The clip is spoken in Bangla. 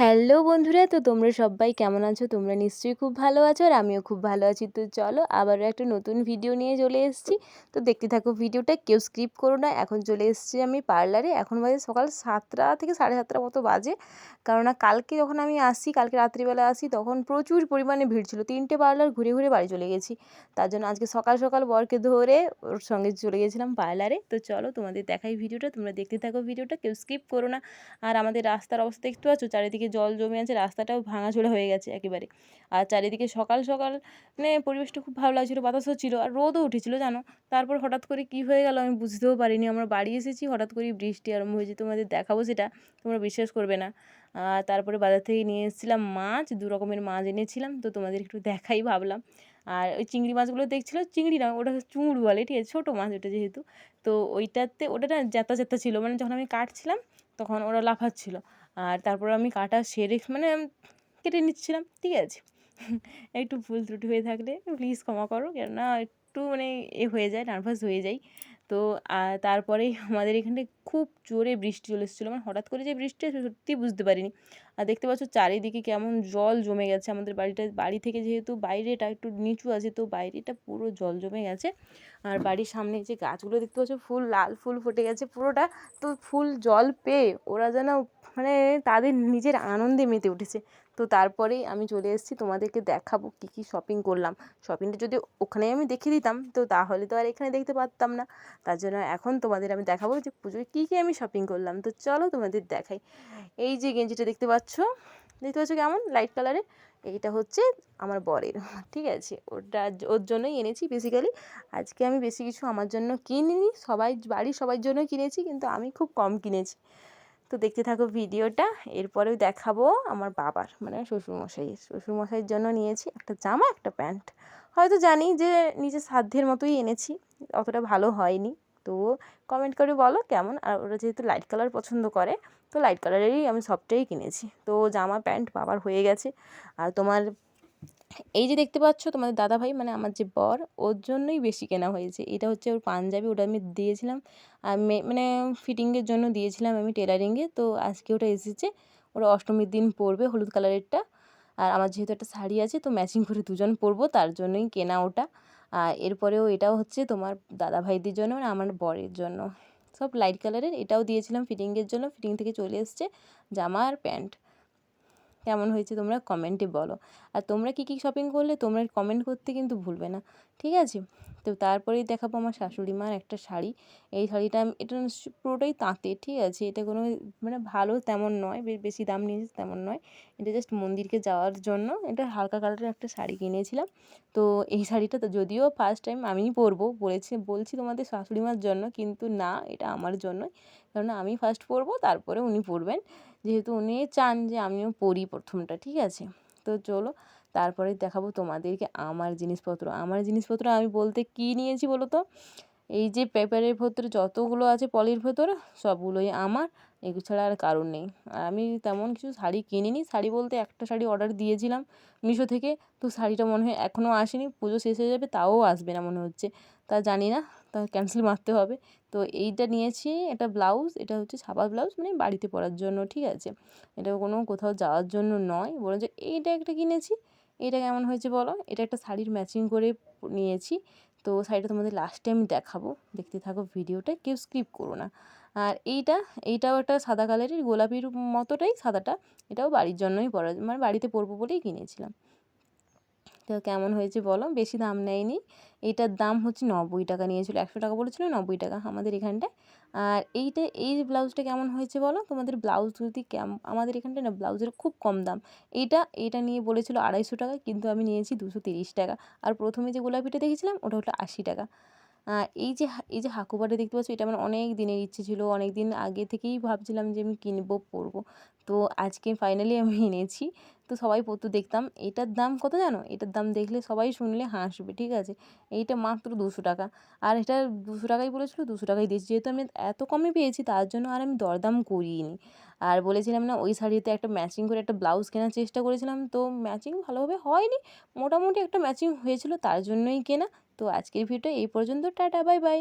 হ্যালো বন্ধুরা, তো তোমরা সবাই কেমন আছো? তোমরা নিশ্চয়ই খুব ভালো আছো আর আমিও খুব ভালো আছি। তো চলো আবারও একটা নতুন ভিডিও নিয়ে চলে এসেছি। তো দেখতে থাকো ভিডিওটা কেউ স্ক্রিপ করো না। এখন চলে এসেছি আমি পার্লারে এখন বাজে সকাল সাতটা থেকে সাড়ে সাতটার মতো বাজে। কারণ কালকে যখন আমি আসি কালকে রাত্রিবেলা আসি তখন প্রচুর পরিমাণে ভিড় ছিল। তিনটে পার্লার ঘুরে ঘুরে বাড়ি চলে গেছি। তার জন্য আজকে সকাল সকাল বরকে ধরে ওর সঙ্গে চলে গেছিলাম পার্লারে তো চলো তোমাদের দেখাই ভিডিওটা তোমরা দেখতে থাকো ভিডিওটা কেউ স্কিপ করো না। আর আমাদের রাস্তার অবস্থা দেখতে পাচ্ছ চারিদিকে চারিদিকে জল জমে আছে, রাস্তাটাও ভাঙাচোরা হয়ে গেছে একেবারে। আর চারিদিকে সকাল সকাল মানে পরিবেশটা খুব ভালো লাগছিল, বাতাসও ছিল আর রোদও উঠেছিলো, জানো? তারপর হঠাৎ করে কি হয়ে গেল আমি বুঝতেও পারিনি। আমরা বাড়ি এসেছি, হঠাৎ করেই বৃষ্টি আরম্ভ হয়েছে, তোমাদের দেখাবো সেটা, তোমরা বিশ্বাস করবে না। আর তারপরে বাজার থেকে নিয়ে এসেছিলাম মাছ, দু রকমের মাছ এনেছিলাম, তো তোমাদের একটু দেখাই ভাবলাম। আর ওই চিংড়ি মাছগুলো দেখছিলো? চিংড়ি না, ওটা চুঙুর বলে, ঠিক আছে? ছোটো মাছ ওটা যেহেতু। তো ওইটাতে, ওটা না জ্যাতা জ্যাতা ছিল মানে যখন আমি কাটছিলাম, তখন ওরা লাফাচ্ছিলো। আর তারপর আমি কাটা সেরে মানে কেটে নিচ্ছিলাম, ঠিক আছে? একটু ভুল ত্রুটি হয়ে থাকলে প্লিজ ক্ষমা করো, কেননা একটু মানে এ হয়ে যায় নার্ভাস হয়ে যাই। তো তারপরেই আমাদের এখানে খুব জোরে বৃষ্টি চলে এসেছিল। মানে হঠাৎ করে যে বৃষ্টি সত্যিই বুঝতে পারিনি। আর দেখতে পাচ্ছ চারিদিকে কেমন জল জমে গেছে। আমাদের বাড়িটা, বাড়ি থেকে যেহেতু বাইরেটা একটু নিচু আছে, তো বাইরেটা পুরো জল জমে গেছে। আর বাড়ির সামনে যে গাছগুলো দেখতে পাচ্ছ, ফুল, লাল ফুল ফুটে গেছে পুরোটা। তো ফুল জল পেয়ে ওরা যেন মানে তাদের নিজের আনন্দে মেতে উঠেছে। তো তারপরেই আমি চলে এসেছি তোমাদেরকে দেখাবো কী কী শপিং করলাম। শপিংটা যদি ওখানেই আমি দেখিয়ে দিতাম, তো তাহলে তো আর এখানে দেখতে পারতাম না। তার জন্য এখন তোমাদের আমি দেখাবো যে পুজোয় কী কী আমি শপিং করলাম। তো চলো তোমাদের দেখাই। এই যে গেঞ্জিটা দেখতে পাচ্ছ দেখতে পাচ্ছ কেমন? লাইট কালারের এইটা হচ্ছে আমার বরের, ঠিক আছে? ওটা ওর জন্যই এনেছি বেসিক্যালি আজকে আমি বেশি কিছু আমার জন্য কিনিনি, সবাই, বাড়ির সবার জন্য কিনেছি, কিন্তু আমি খুব কম কিনেছি। তো দেখতে থাকো ভিডিওটা। এরপরেও দেখাবো আমার বাবার মানে শ্বশুরমশাইয়ের শ্বশুরমশাইয়ের জন্য নিয়েছি একটা জামা, একটা প্যান্ট। হয়তো জানি যে নিজের সাধ্যের মতোই এনেছি, অতটা ভালো হয়নি। তো কমেন্ট করে বলো কেমন? আর ওরা যেহেতু লাইট কালার পছন্দ করে, তো লাইট কালারেরই আমি সবটাই কিনেছি। তো জামা, প্যান্ট বাবার হয়ে গেছে। আর তোমার এই যে দেখতে পাচ্ছ তোমাদের দাদাভাই মানে আমার যে বর, ওর জন্যই বেশি কেনা হয়েছে। এটা হচ্ছে ওর পাঞ্জাবি, ওটা আমি দিয়েছিলাম। আর মানে ফিটিংয়ের জন্য দিয়েছিলাম আমি টেলারিংয়ে। তো আজকে ওটা এসেছে। ওরা অষ্টমীর দিন পরবে হলুদ কালারেরটা। আর আমার যেহেতু একটা শাড়ি আছে, তো ম্যাচিং করে দুজন পরবো, তার জন্যই কেনা ওটা। আর এরপরেও এটাও হচ্ছে তোমার দাদা ভাইদের জন্য মানে আমার বরের জন্য। সব লাইট কালারের এটাও দিয়েছিলাম ফিটিংয়ের জন্য। ফিটিং থেকে চলে এসছে জামা আর প্যান্ট। কেমন হয়েছে তোমরা কমেন্টে বলো। আর তোমরা কী কী শপিং করলে, তোমরা কমেন্ট করতে কিন্তু ভুলবে না। ঠিক আছে? তো তারপরেই দেখাবো আমার শাশুড়ি মার একটা শাড়ি। এই শাড়িটা এটা পুরোটাই তাঁতের ঠিক আছে? এটা কোনো মানে ভালো তেমন নয় বেশ বেশি দাম নিয়েছে তেমন নয়। এটা জাস্ট মন্দিরকে যাওয়ার জন্য এটা হালকা কালারের একটা শাড়ি কিনেছিলাম। তো এই শাড়িটা তো যদিও ফার্স্ট টাইম আমিই পরবো, বলেছি, বলছি তোমাদের শাশুড়ি মার জন্য, কিন্তু না, এটা আমার জন্যই। কারণ আমি ফার্স্ট পরবো, তারপরে উনি পরবেন। যেহেতু উনি চান যে আমিও পরি প্রথমটা, ঠিক আছে? তো চলো, তারপরে দেখাবো তোমাদেরকে আমার জিনিসপত্র। আমার জিনিসপত্র আমি বলতে কী নিয়েছি বলো তো? এই যে পেপারের ভেতরে যতগুলো আছে পলির ভেতরে, সবগুলোই আমার, এগুলো ছাড়া আর কারণ নেই। আর আমি তেমন কিছু শাড়ি কিনিনি, শাড়ি বলতে একটা শাড়ি অর্ডার দিয়েছিলাম মিশো থেকে, তো শাড়িটা মনে হয় এখনও আসেনি, পুজো শেষ হয়ে যাবে, তাও আসবে না মনে হচ্ছে। তা জানি না, তা ক্যান্সেল মারতে হবে। তো এইটা নিয়েছি এটা ব্লাউজ এটা হচ্ছে ছাপা ব্লাউজ মানে বাড়িতে পরার জন্য, ঠিক আছে? এটা কোনো কোথাও যাওয়ার জন্য নয় বলে যে এইটা একটা কিনেছি। এটা কেমন হয়েছে বলো? এটা একটা শাড়ির ম্যাচিং করে নিয়েছি। তো শাড়িটা তোমাদের লাস্টে আমি দেখাবো, দেখতে থাকো ভিডিওটা, কেউ স্কিপ করো না। আর এইটা, এইটাও একটা সাদা কালারের গোলাপির মতোটাই সাদাটা, এটাও বাড়ির জন্যই পরা মানে বাড়িতে পরবো বলেই কিনেছিলাম। তো কেমন হয়েছে বলো? বেশি দাম নেয়নি। এটার দাম হচ্ছে নব্বই টাকা নিয়েছিল, একশো টাকা বলেছিল, নব্বই টাকা আমাদের এখানটায়। আর এইটা, এই ব্লাউজটা কেমন হয়েছে বলো? তোমাদের ব্লাউজ যদি আমাদের এখানটায় না, ব্লাউজের খুব কম দাম। এইটা এটা নিয়ে বলেছিল আড়াইশো টাকা, কিন্তু আমি নিয়েছি দুশো তিরিশ টাকা। আর প্রথমে যে গোলাপিটা দেখেছিলাম, ওটা হলো আশি টাকা। এই যে এই যে হাকুবাটা দেখতে পাচ্ছ, এটা আমার অনেক দিনের ইচ্ছে ছিল। অনেক দিন আগে থেকেই ভাবছিলাম যে আমি কিনবো, পরবো। তো আজকে ফাইনালি আমি এনেছি। তো সবাই পরতে দেখতাম, এটার দাম কত জানো? এটার দাম দেখলে সবাই শুনলে হাসবে, ঠিক আছে? এইটা মাত্র দুশো টাকা। আর এটা দুশো টাকাই বলেছিলো, দুশো টাকাই দিয়েছি। যেহেতু আমি এত কমে পেয়েছি, তার জন্য আর আমি দরদাম করিনি। আর বলেছিলাম না, ওই শাড়িতে একটা ম্যাচিং করে একটা ব্লাউজ কেনার চেষ্টা করেছিলাম। তো ম্যাচিং ভালোভাবে হয়নি। মোটামুটি একটা ম্যাচিং হয়েছিল, তার জন্যই কেনা। তো আজকের ভিডিও এই পর্যন্ত। Tata bye bye